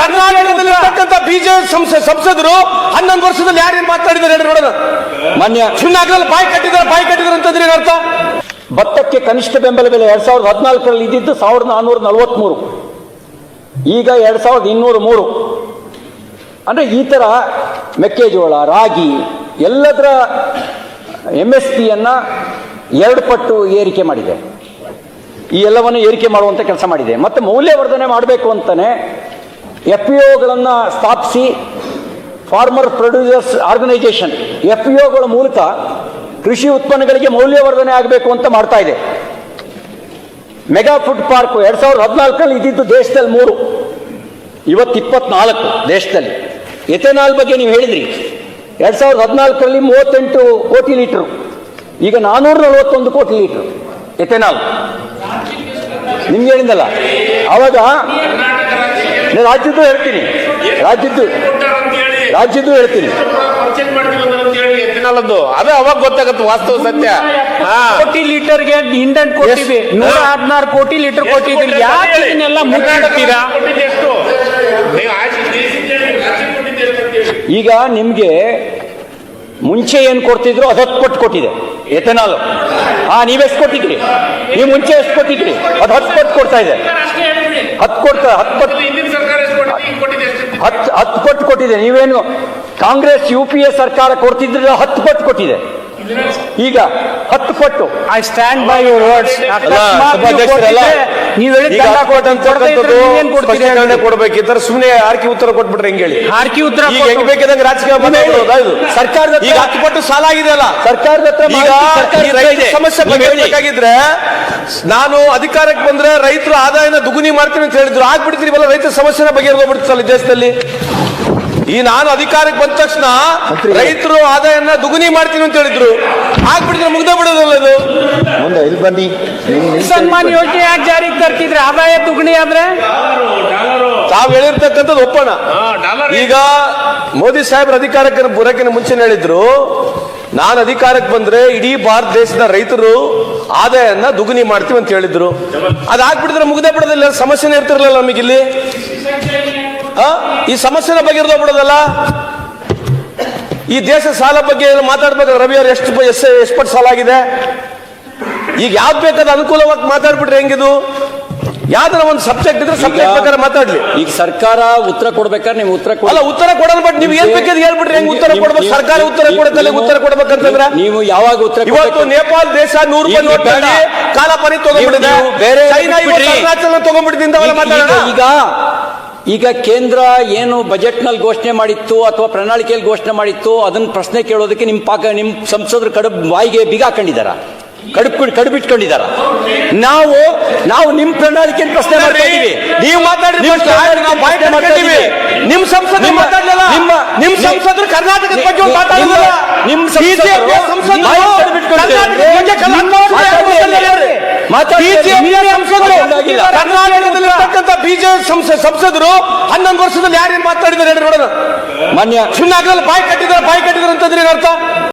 ಕರ್ನಾಟಕದಲ್ಲಿರ್ತಕ್ಕಂಥ BJP ಸಂಸದರು ಹನ್ನೊಂದು ವರ್ಷದಲ್ಲಿ ಯಾರೇನು ಮಾತಾಡಿದ್ದಾರೆ ಹೇಳಿ ನೋಡೋಣ. ಮಾನ್ಯ. ಸುಮ್ಮನೆ ಬಾಯಿ ಕಟ್ಟಿದ್ದಾರೆ ಬಾಯಿ ಕಟ್ಟಿದ್ದಾರೆ ಅಂತಂದ್ರೆ ಏನು ಅರ್ಥ ಭತ್ತಕ್ಕೆ ಕನಿಷ್ಠ ಬೆಂಬಲ ಬೆಲೆ ಎರಡ್ ಸಾವಿರದ ಹದಿನಾಲ್ಕರಲ್ಲಿ ಇದ್ದಿದ್ದು ಸಾವಿರದ ನಾನ್ನೂರ ನಲವತ್ಮೂರು. ಈಗ ಎರಡ್ ಸಾವಿರದ ಇನ್ನೂರ ಮೂರು. ಅಂದ್ರೆ ಈ ತರ ಮೆಕ್ಕೆಜೋಳ ರಾಗಿ ಎಲ್ಲದರ ಎಂ ಎಸ್ ಪಿಯನ್ನ ಎರಡು ಪಟ್ಟು ಏರಿಕೆ ಮಾಡಿದೆ. ಈ ಎಲ್ಲವನ್ನು ಏರಿಕೆ ಮಾಡುವಂಥ ಕೆಲಸ ಮಾಡಿದೆ. ಮತ್ತೆ ಮೌಲ್ಯವರ್ಧನೆ ಮಾಡಬೇಕು ಅಂತಾನೆ ಎಫ್ ಪಿ ಒಗಳನ್ನು ಸ್ಥಾಪಿಸಿ farmer producers organisation F P ಒಗಳ ಮೂಲಕ ಕೃಷಿ ಉತ್ಪನ್ನಗಳಿಗೆ ಮೌಲ್ಯವರ್ಧನೆ ಆಗಬೇಕು ಅಂತ ಮಾಡ್ತಾ ಇದೆ. ಮೆಗಾ ಫುಡ್ ಪಾರ್ಕ್ ಎರಡು ಸಾವಿರದ ಹದಿನಾಲ್ಕರಲ್ಲಿ ಇದ್ದಿದ್ದು ದೇಶದಲ್ಲಿ ಮೂರು, ಇವತ್ತು ಇಪ್ಪತ್ನಾಲ್ಕು ದೇಶದಲ್ಲಿ. ಎಥೆನಾಲ್ ಬಗ್ಗೆ ನೀವು ಹೇಳಿದ್ರಿ. ಎರಡು ಸಾವಿರದ ಹದಿನಾಲ್ಕರಲ್ಲಿ ಮೂವತ್ತೆಂಟು ಕೋಟಿ ಲೀಟರ್ ಈಗ ನಾನೂರ ನಲವತ್ತೊಂದು ಕೋಟಿ ಲೀಟರ್ ಎಥೆನಾಲ್. ನಿಮ್ಗೆ ಹೇಳಿದಲ್ಲ ಅವಾಗ ನಾನು ರಾಜ್ಯದ್ದು ಹೇಳ್ತೀನಿ. ರಾಜ್ಯದ್ದು ರಾಜ್ಯದ್ದು ಹೇಳ್ತೀನಿ. ಅದೇ ಅವಾಗ ಗೊತ್ತಾಗತ್ತೆ ವಾಸ್ತವ ಸತ್ಯ. ಕೋಟಿ ಲೀಟರ್ಗೆ ಗೆ ಕೊಟ್ಟಿವಿ ಕೋಟಿ ನೂರ ಹದಿನಾರು ಕೋಟಿ ಲೀಟರ್ ಕೊಟ್ಟಿದ್ರಿ ಯಾಕೆ ಇದನ್ನೆಲ್ಲ ಈಗ ನಿಮ್ಗೆ ಮುಂಚೆ ಏನ್ ಕೊಡ್ತಿದ್ರು ಅದು ಹತ್ತು ಪಟ್ಟು ಕೊಟ್ಟಿದೆ. ಎಥೆನಾಲ್. ಹಾ ನೀವೆಷ್ಟು ಕೊಟ್ಟಿದ್ರಿ? ನೀವು ಮುಂಚೆ ಎಷ್ಟು ಕೊಟ್ಟಿದ್ರಿ? ಅದು ಹತ್ತು ಪಟ್ಟು ಕೊಡ್ತಾ ಇದೆ. ಹತ್ತು ಕೊಡ್ತಾ, ಹತ್ತು ಪಟ್ಟು ಹತ್ತು ಹತ್ತು ಪಟ್ಟು ಕೊಟ್ಟಿದೆ. ನೀವೇನು ಕಾಂಗ್ರೆಸ್, ಯು ಪಿ ಎ ಸರ್ಕಾರ ಕೊಡ್ತಿದ್ರೆ ಹತ್ತು ಪಟ್ಟು ಕೊಟ್ಟಿದೆ. ಈಗ ಹತ್ತು ಪಟ್ಟು. I stand by your words ನೀವು ಹೇಳಿದ ಕೊಡ್ಬೇಕಿದ್ರೆ ಸುಮ್ಮನೆ ಆರ್ಕಿ ಉತ್ತರ ಕೊಟ್ಬಿಟ್ರೆ ಹೆಂಗ್ ಹೇಳಿ? ಹಾರ್ಕಿ ಉತ್ತರ ಹೆಂಗ್ ಬೇಕಿದಂಗೆ ರಾಜಕೀಯ ಸರ್ಕಾರದ ಈಗ ಹತ್ತು ಪಟ್ಟು ಸಾಲ ಆಗಿದೆಯಲ್ಲ? ಸರ್ಕಾರದ ಸಮಸ್ಯೆ ಹೇಳಿ. ನಾನು ಅಧಿಕಾರಕ್ಕೆ ಬಂದ್ರೆ ರೈತರು ಆದಾಯನ ದುಗುನಿ ಮಾಡ್ತೀನಿ ಅಂತ ಹೇಳಿದ್ರು. ಆಗ್ಬಿಡ್ತೀರಿವಲ್ಲ ರೈತರ ಸಮಸ್ಯೆನ ಬಗೆಹರಿದೋಗ್ಬಿಡ್ತಲ್ಲ ದೇಶದಲ್ಲಿ? ಈ ನಾನು ಅಧಿಕಾರಕ್ಕೆ ಬಂದ ತಕ್ಷಣ ರೈತರು ಆದಾಯನ ದುಗುನಿ ಮಾಡ್ತೀನಿ ಅಂತ ಹೇಳಿದ್ರು. ಹಾಕ್ಬಿಡಿದ್ರೆ ಮುಗ್ದ ಬಿಡೋದಲ್ಲ ಅದು? ಮುಂದೆ ಇಲ್ಲಿ ಬನ್ನಿ. ನಿಮ್- ನಿಮ್ ಸನ್ಮಾನ್ ಯೋಜನೆ ಯಾಕೆ ಜಾರಿಗೆ ತರ್ತಿದ್ರೆ? ಆದಾಯ ದುಗುಣಿ ಆದ್ರೆ? ತಾವು ಹೇಳಿರ್ತಕ್ಕಂಥದ್ದು ಒಪ್ಪಣ. ಈಗ ಮೋದಿ ಸಾಹೇಬ್ರ ಅಧಿಕಾರಕ್ಕೆ ಬುರಕಿನ ಮುಂಚೆ ಹೇಳಿದ್ರು ನಾನು ಅಧಿಕಾರಕ್ಕೆ ಬಂದ್ರೆ ಇಡೀ ಭಾರತ ದೇಶದ ರೈತರು ಆದಾಯನ ದುಗುನಿ ಮಾಡ್ತೀವಿ ಅಂತ ಹೇಳಿದ್ರು. ಅದಾಗ್ಬಿಟ್ಟಿದ್ರೆ ಮುಗ್ದೇ ಬಿಡೋದಿಲ್ಲ ಸಮಸ್ಯೆನೇ ಇರ್ತಿರ್ಲಿಲ್ಲ ನಮಗಿಲ್ಲಿ? ಈ ಸಮಸ್ಯೆನ ಬಗೆಹರಿದೋಗ್ಬಿಡೋದಲ್ಲ ಈ ದೇಶ ಸಾಲ ಬಗ್ಗೆ ಮಾತಾಡ್ಬೇಕು ಮಾತಾಡ್ಬೇಕಾದ್ರೆ ರವಿ ಅವರು ಎಷ್ಟು ಎಷ್ಟು ಎಷ್ಟು ಪಟ್ಟು ಸಾಲ ಆಗಿದೆ? ಈಗ ಯಾವ್ದು ಬೇಕಾದ ಅನುಕೂಲವಾಗಿ ಮಾತಾಡ್ಬಿಟ್ರೆ ಹೆಂಗಿದು? ಯಾವ್ದಾರ ಒಂದು ಸಬ್ಜೆಕ್ಟ್ ಇದ್ರೆ ಸಬ್ಜೆಕ್ಟ್ ಬೇಕಾದ್ರೆ ಮಾತಾಡ್ಲಿ. ಈಗ ಸರ್ಕಾರ ಉತ್ತರ ಕೊಡ್ಬೇಕಾದ್ರೆ ನೀವು ಉತ್ತರ ಕೊಡಲ್ಲ ಅಲ್ಲ ಉತ್ತರ ಕೊಡೋಣ ಬಟ್ ನೀವು ಏನ್ ಬೇಕಾದ್ರೆ ಹೇಳ್ಬಿಟ್ರಿ ಹೆಂಗ್ ಉತ್ತರ ಕೊಡ್ಬೇಕು? ಸರ್ಕಾರ ಉತ್ತರ ನೀವು- ಉತ್ತರ ಕೊಡ್ಬೇಕಂತಂದ್ರೆ? ನೀವು ಯಾವಾಗ ಉತ್ತರ ಇವತ್ತು ನೇಪಾಳ ದೇಶ ನೂರು ರೂಪಾಯಿ ನೋಟ್. ಕಾಲ ಪರಿ ತಗೊಂಡ್ಬಿಟ್ಟಿದೆ ನೀವು ಬೇರೆ ಚೈನಾ ಇವತ್ತು. ಅರುಣಾಚಲ ಈಗ- ಈಗ- ಕೇಂದ್ರ ಏನು ಬಜೆಟ್ನಲ್ಲಿ ಘೋಷಣೆ ಮಾಡಿತ್ತು ಅಥವಾ ಪ್ರಣಾಳಿಕೆಯಲ್ಲಿ ಘೋಷಣೆ ಮಾಡಿತ್ತು ಅದನ್ನು ಪ್ರಶ್ನೆ ಕೇಳೋದಕ್ಕೆ ನಿಮ್ಮ ಪಾಕ ನಿಮ್ಮ ಸಂಸದರು ಕಡು ಬಾಯಿಗೆ ಬಿಗ ಹಾಕೊಂಡಿದ್ದಾರ ಕಡುಬ್ ಕಡುಬಿಟ್ಕೊಂಡಿದ್ದಾರ ನಾವು ನಾವು ನಿಮ್ ಪ್ರಣಾಳಿಕೆ ಪ್ರಶ್ನೆ ಮಾಡ್ತೀವಿ ನೀವು ಮಾತಾಡಿ ನಿಮ್ಮ ಸಂಸದ ನಿಮ್ಮ- ನಿಮ್ಮ- ನಿಮ್ ನಿಮ್ಮ- ಸಂಸದರು ಕರ್ನಾಟಕದ ಬಗ್ಗೆ ನಿಮ್ಮ- ಮಾತಾಡಿಲ್ಲ ನಿಮ್ಮ ಸಂಸದರು BJP ಸಂಸದರು ಬಾಯಿ ಕಟ್ಬಿಟ್ಕೊಂಡಿದ್ದಾರೆ. ಕರ್ನಾಟಕದ ಬಗ್ಗೆ ಕನ್ನಡ ಮಾತಾಡ್ಲಿಲ್ಲ. ಮಾತಾಡ್ಲಿ. ಬಿಜೆಪಿ ನೀವೇ ಸಂಸದರು ಒಂದಾಗಿಲ್ಲ. ಕರ್ನಾಟಕದಲ್ಲಿರ್ತಕ್ಕಂಥ ಬಿಜೆಪಿ ಸಂಸದರು ಹನ್ನೊಂದು ವರ್ಷದಲ್ಲಿ ಯಾರೇನು ಮಾತಾಡಿದ್ದಾರೆ ನೋಡೋಣ. ಮಾನ್ಯ. ಸುಮ್ಮನೆ ಬಾಯಿ ಕಟ್ಟಿದ್ರೆ ಬಾಯಿ ಕಟ್ಟಿದ್ರು ಅಂತಂದ್ರೆ ಏನರ್ಥ ಅರ್ಥ?